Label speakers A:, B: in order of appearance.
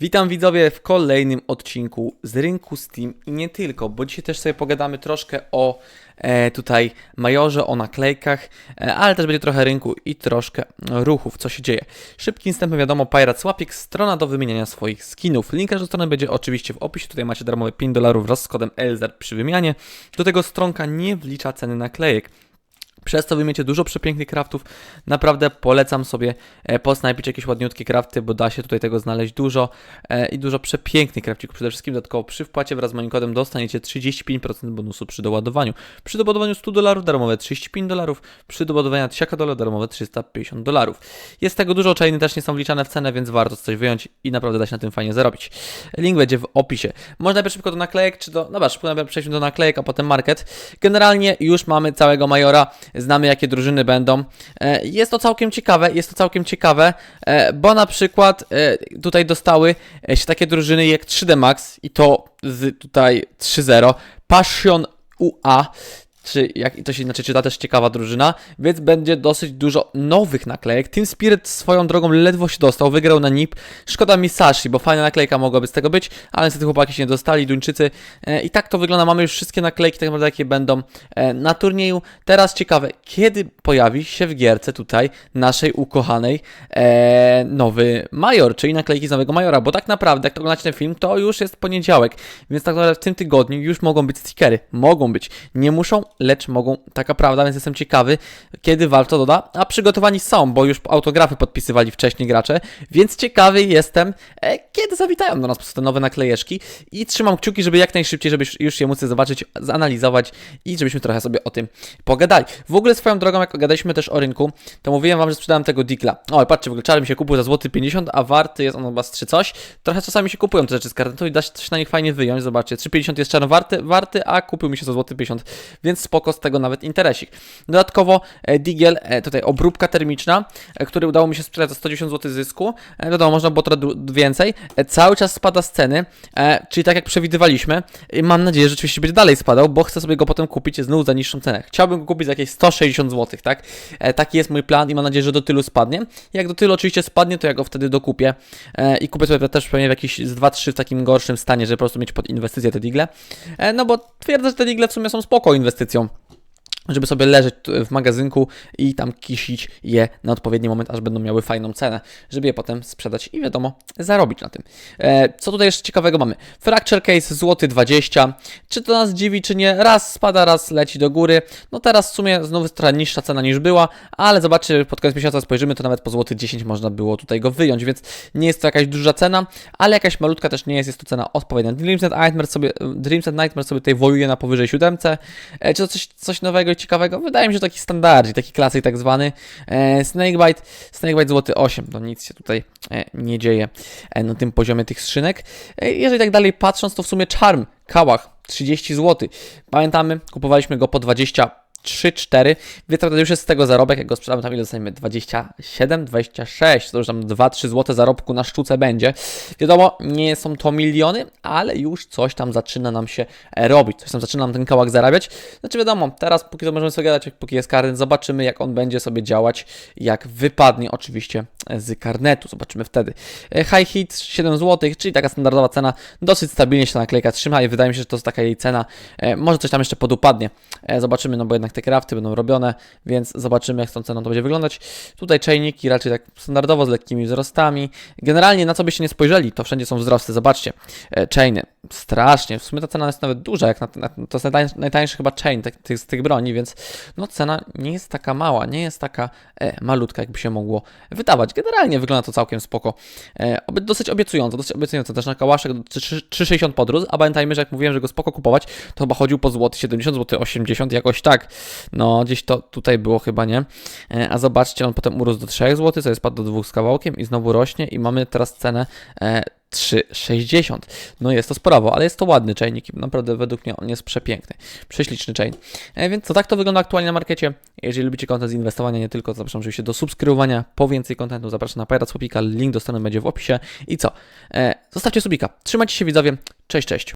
A: Witam widzowie w kolejnym odcinku z rynku Steam i nie tylko, bo dzisiaj też sobie pogadamy troszkę o e, tutaj majorze, o naklejkach, e, ale też będzie trochę rynku i troszkę ruchów, co się dzieje. Szybkim wstępem wiadomo, Pirate Swapik, strona do wymieniania swoich skinów. Link do strony będzie oczywiście w opisie, tutaj macie darmowe 5 dolarów wraz z kodem ELZAR przy wymianie. Do tego stronka nie wlicza ceny naklejek. Przez to wymiecie dużo przepięknych craftów. Naprawdę polecam sobie e, posnajpić jakieś ładniutkie crafty, bo da się tutaj tego znaleźć dużo e, i dużo przepięknych craftików. Przede wszystkim dodatkowo przy wpłacie wraz z moim kodem dostaniecie 35% bonusu przy doładowaniu. Przy doładowaniu 100 dolarów darmowe 35 dolarów, przy doładowaniu 1000 dolarów darmowe 350 dolarów. Jest tego dużo, chainy też nie są wliczane w cenę, więc warto coś wyjąć i naprawdę da się na tym fajnie zarobić. Link będzie w opisie. Można najpierw szybko do naklejek, czy do... Dobra, szybko najpierw przejdźmy do naklejek, a potem market. Generalnie już mamy całego majora, znamy jakie drużyny będą. E, Jest to całkiem ciekawe, jest to całkiem ciekawe, e, bo na przykład e, tutaj dostały się takie drużyny jak 3D Max i to z tutaj 3.0, Passion UA, czy jak to się inaczej czyta, też ciekawa drużyna, więc będzie dosyć dużo nowych naklejek. Team Spirit swoją drogą ledwo się dostał, wygrał na NIP. Szkoda mi Sashi, bo fajna naklejka mogłaby z tego być, ale niestety chłopaki się nie dostali, Duńczycy. E, I tak to wygląda, mamy już wszystkie naklejki, tak naprawdę jakie będą e, na turnieju. Teraz ciekawe, kiedy pojawi się w gierce tutaj naszej ukochanej e, nowy Major, czyli naklejki z nowego Majora, bo tak naprawdę, jak oglądacie ten film, to już jest poniedziałek, więc tak naprawdę w tym tygodniu już mogą być stickery, mogą być, nie muszą, lecz mogą, taka prawda, więc jestem ciekawy, kiedy Valve doda, a przygotowani są, bo już autografy podpisywali wcześniej gracze, więc ciekawy jestem, e, kiedy zawitają do nas te nowe naklejeczki i trzymam kciuki, żeby jak najszybciej, żeby już- je móc zobaczyć, zanalizować i żebyśmy trochę sobie o tym pogadali. W ogóle swoją drogą, jak gadaliśmy też o rynku, to mówiłem wam, że sprzedałem tego Digla. O, patrzcie, w ogóle czarny mi się kupił za złoty 50, a warty jest on chyba z 3 coś. Trochę czasami się kupują te rzeczy z karnetu i da się coś na nich fajnie wyjąć. Zobaczcie, 3,50 jest czarno warty, warty, a kupił mi się za złoty 50, więc spoko z tego nawet interesik. Dodatkowo e, Digiel, e, tutaj obróbka termiczna, e, który udało mi się sprzedać za 110 zł zysku. Wiadomo, można było trochę więcej. Cały czas spada z ceny, czyli tak jak przewidywaliśmy. I mam nadzieję, że rzeczywiście będzie dalej spadał, bo chcę sobie go potem kupić znów za niższą cenę. Chciałbym go kupić za jakieś 160 zł, tak? Taki jest mój plan i mam nadzieję, że do tylu spadnie. Jak do tylu oczywiście spadnie, to ja go wtedy dokupię i kupię sobie też pewnie w jakiś z 2-3 w takim gorszym stanie, żeby po prostu mieć pod inwestycje te digle. No bo twierdzę, że te digle w sumie są spoko inwestycją żeby sobie leżeć w magazynku i tam kisić je na odpowiedni moment, aż będą miały fajną cenę, żeby je potem sprzedać i wiadomo, zarobić na tym. E, co tutaj jeszcze ciekawego mamy? Fracture Case złoty 20. Czy to nas dziwi, czy nie? Raz spada, raz leci do góry. No teraz w sumie znowu trochę niższa cena niż była, ale zobaczcie, pod koniec miesiąca spojrzymy, to nawet po złoty 10 można było tutaj go wyjąć, więc nie jest to jakaś duża cena, ale jakaś malutka też nie jest, jest to cena odpowiednia. Dreams and Nightmare sobie, Dreams and sobie tutaj wojuje na powyżej siódemce. E, czy to coś, coś nowego ciekawego? Wydaje mi się, taki standardzik, taki klasyk tak zwany. E, Snakebite, Snakebite złoty 8, to nic się tutaj e, nie dzieje e, na tym poziomie tych skrzynek. E, jeżeli tak dalej patrząc, to w sumie Charm, Kałach, 30 zł. Pamiętamy, kupowaliśmy go po 20 3-4, więc tak już jest z tego zarobek, jak go sprzedamy tam ile dostaniemy? 27, 26, to już tam 2-3 zł zarobku na sztuce będzie. Wiadomo, nie są to miliony, ale już coś tam zaczyna nam się robić, coś tam zaczyna nam ten kałak zarabiać. Znaczy wiadomo, teraz póki to możemy sobie gadać, póki jest karnet, zobaczymy jak on będzie sobie działać, jak wypadnie oczywiście z karnetu, zobaczymy wtedy. E, High hit 7 zł, czyli taka standardowa cena, dosyć stabilnie się ta naklejka trzyma i wydaje mi się, że to jest taka jej cena, e, może coś tam jeszcze podupadnie, e, zobaczymy, no bo jednak te crafty będą robione, więc zobaczymy jak z tą ceną to będzie wyglądać. Tutaj chainiki raczej tak standardowo z lekkimi wzrostami. Generalnie na co byście nie spojrzeli, to wszędzie są wzrosty, zobaczcie. E, chainy, strasznie, w sumie ta cena jest nawet duża, jak na, na, to jest najtańszy, najtańszy chyba chain tych, z tych broni, więc no cena nie jest taka mała, nie jest taka e, malutka, jakby się mogło wydawać. Generalnie wygląda to całkiem spoko. E, dosyć obiecująco, dosyć obiecująco. Też na kałaszek 3,60 podróż, a pamiętajmy, że jak mówiłem, że go spoko kupować, to chyba chodził po złoty 70, złoty 80, jakoś tak. No, gdzieś to tutaj było chyba, nie? E, a zobaczcie, on potem urósł do 3 zł, jest spadł do 2 z kawałkiem i znowu rośnie i mamy teraz cenę e, 3,60. No jest to sprawo, ale jest to ładny czajnik i naprawdę według mnie on jest przepiękny. Prześliczny chain. E, więc to tak to wygląda aktualnie na markecie. Jeżeli lubicie kontent z inwestowania nie tylko, to zapraszam oczywiście do subskrybowania. Po więcej kontentu zapraszam na Pirate Swapika, link do strony będzie w opisie. I co? E, zostawcie subika. Trzymajcie się widzowie. Cześć, cześć.